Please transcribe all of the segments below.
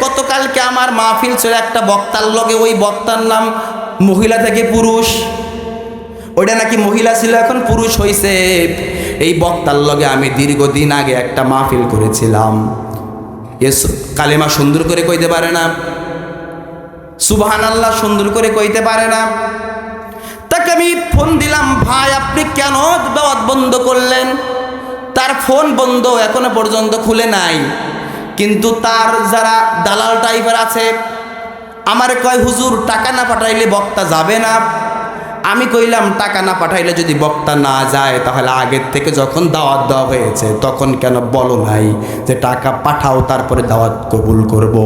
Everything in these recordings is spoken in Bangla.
গতকালকে আমার মাহফিল ছিল একটা বক্তার লগে, ওই বক্তার নাম মহিলা থেকে পুরুষ। ওইটা নাকি মহিলা ছিল, এখন পুরুষ হইছে। এই বক্তার লগে আমি দীর্ঘদিন আগে একটা মাহফিল করেছিলাম। এস কালেমা সুন্দর করে কইতে পারে না। সুবহান আল্লাহ সুন্দর করে কইতে পারে না। তাকে আমি ফোন দিলাম, ভাই, আপনি কেন দাওয়াত বন্ধ করলেন? তার ফোন বন্ধ এখনও পর্যন্ত খুলে নাই। কিন্তু তার যারা দালাল টাইপের আছে, আমার কয়, হুজুর, টাকা না পাঠাইলে বক্তা যাবে না? আমি কইলাম, টাকা না পাঠাইলে যদি বক্তা না যায়, তাহলে আগের থেকে যখন দাওয়াত দেওয়া হয়েছে, তখন কেন বলো নাই যে টাকা পাঠাও, তারপরে দাওয়াত কবুল করব।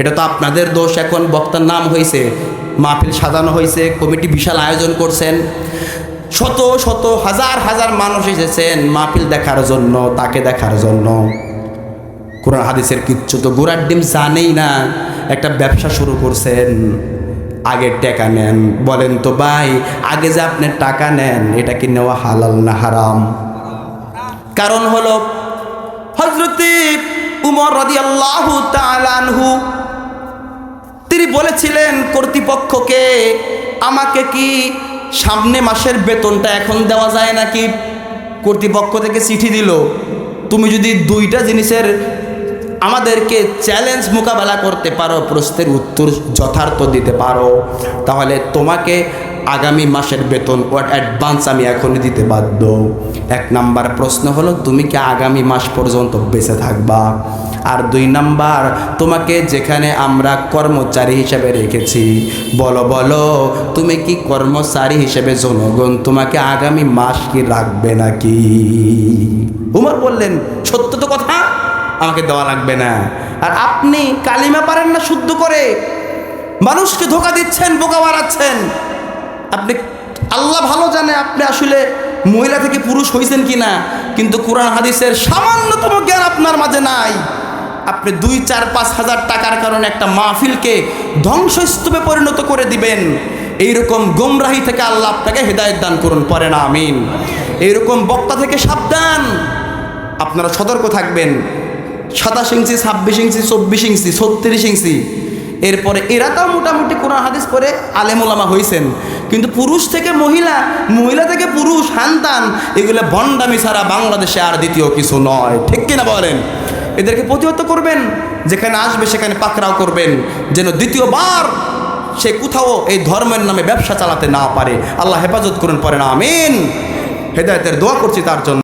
এটা তো আপনাদের দোষ, এখন বক্তার নাম হয়েছে মাহফিল সাজানো হয়েছে কমিটি বিশাল আয়োজন করছেন। শত শত, হাজার হাজার মানুষ এসেছেন মাহফিল দেখার জন্য, তাকে দেখার জন্য। কোরআন হাদিসের কিচ্ছু তো গোড়ার ডিম জানেই না। একটা ব্যবসা শুরু করছেন, আগে টাকা নেন, বলেন তো ভাই, আগে যে আপনি টাকা নেন, এটা কি নেওয়া হালাল না হারাম? কারণ হলো হজরতি উমর রাদি আল্লাহ তালানহু তিনি বলেছিলেন, কর্তৃপক্ষকে, আমাকে কি সামনে মাসের বেতনটা এখন দেওয়া যায় নাকি? কর্তৃপক্ষ থেকে চিঠি দিল, তুমি যদি দুইটা জিনিসের আমাদেরকে চ্যালেঞ্জ মোকাবেলা করতে পারো, প্রশ্নের উত্তর যথার্থ দিতে পারো। তাহলে তোমাকে আগামী মাসের বেতন ও অ্যাডভান্স আমি এখনই দিতে বাধ্য। এক নাম্বার প্রশ্ন হলো, তুমি কি আগামী মাস পর্যন্ত বেঁচে থাকবা? আর দুই নাম্বার, তোমাকে যেখানে আমরা কর্মচারী হিসেবে রেখেছি, বলো বলো, তুমি কি কর্মচারী হিসেবে জনগণ, তোমাকে আগামী মাস কি রাখবে নাকি? উমর বললেন, সত্য তো কথা। আমাকে দেওয়া লাগবে না। আর আপনি কালিমা পারেন না শুদ্ধ করে। মানুষকে ধোকা দিচ্ছেন, বোকা বাড়াচ্ছেন আপনি, আল্লাহ ভালো জানে আপনি আসলে মহিলা থেকে পুরুষ হয়েছেন কি না কিন্তু কোরআন হাদিসের সামান্যতম জ্ঞান আপনার মাঝে নাই। আপনি দুই, চার, পাঁচ হাজার টাকার কারণে একটা মাহফিলকে ধ্বংসস্তূপে পরিণত করে দিবেন। এইরকম গোমরাহি থেকে আল্লাহ আপনাকে হেদায়ত দান করুন পরে না আমিন। এইরকম বক্তা থেকে সাবধান। আপনারা সতর্ক থাকবেন। সাতাশ ইঞ্চি, ছাব্বিশ ইঞ্চি, চব্বিশ ইঞ্চি, ছত্রিশ ইঞ্চি। এরপরে এরা তাও মোটামুটি কোরআন হাদিস পরে আলেমুলামা হয়েছেন কিন্তু পুরুষ থেকে মহিলা মহিলা থেকে পুরুষ, হানতান, এগুলো ভণ্ডামি ছাড়া বাংলাদেশে আর দ্বিতীয় কিছু নয়। ঠিক কিনা বলেন? এদেরকে প্রতিহত করবেন, যেখানে আসবে সেখানে পাকড়াও করবেন, যেন দ্বিতীয়বার সে কোথাও এই ধর্মের নামে ব্যবসা চালাতে না পারে। আল্লাহ হেফাজত করুন পরে না আমিন। হেদায়তের দোয়া করছি তার জন্য।